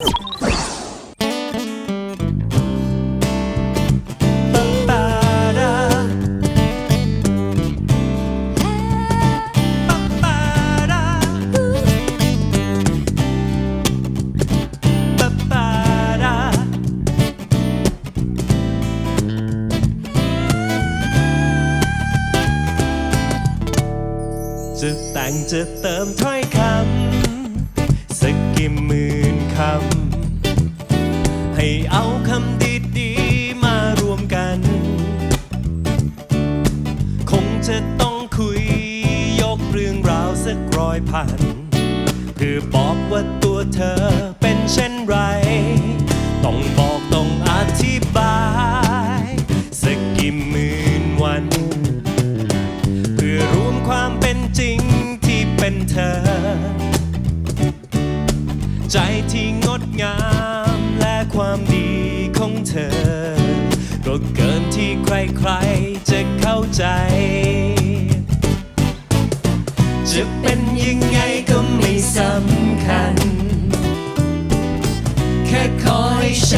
จะแต่งจะเติมถ้อยคำ สักกี่หมื่นคำ ให้เอาคำดีๆมารวมกัน คงจะต้องคุยยกเรื่องราวสักร้อยพัน เพื่อบอกว่าตัวเธอเป็นเช่นไร ต้องบอก ใจที่งดงามและความดีของเธอ ก็เกินที่ใครๆจะเข้าใจ จะเป็นยังไงก็ไม่สำคัญ แค่ขอให้ฉัน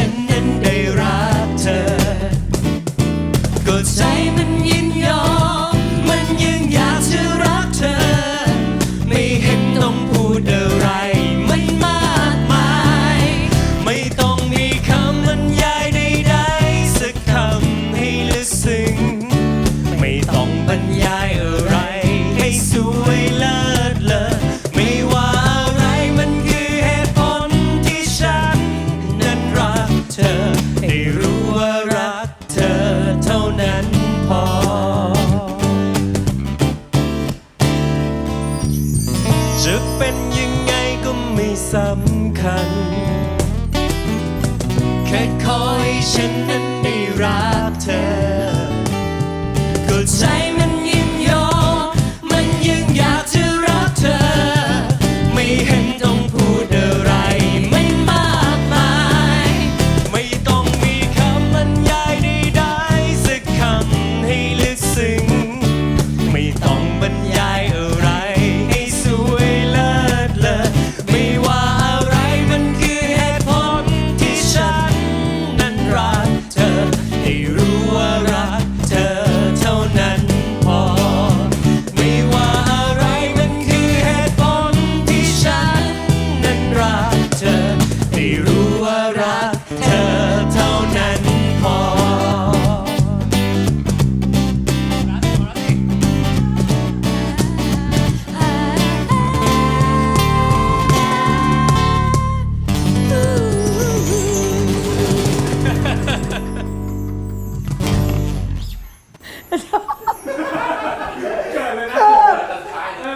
จะเป็นยังไงก็ไม่สำคัญ แค่คอยฉันนั้น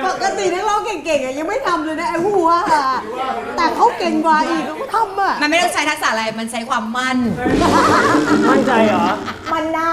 ปกตินักร้องเก่งๆอะยังไม่ทำเลยนะไอ้หัวอะแต่เขาเก่งกว่าอีกเขาทำอะมันไม่ต้องใช้ทักษะอะไร มันใช้ความมั่น มั่นใจเหรอ มันนา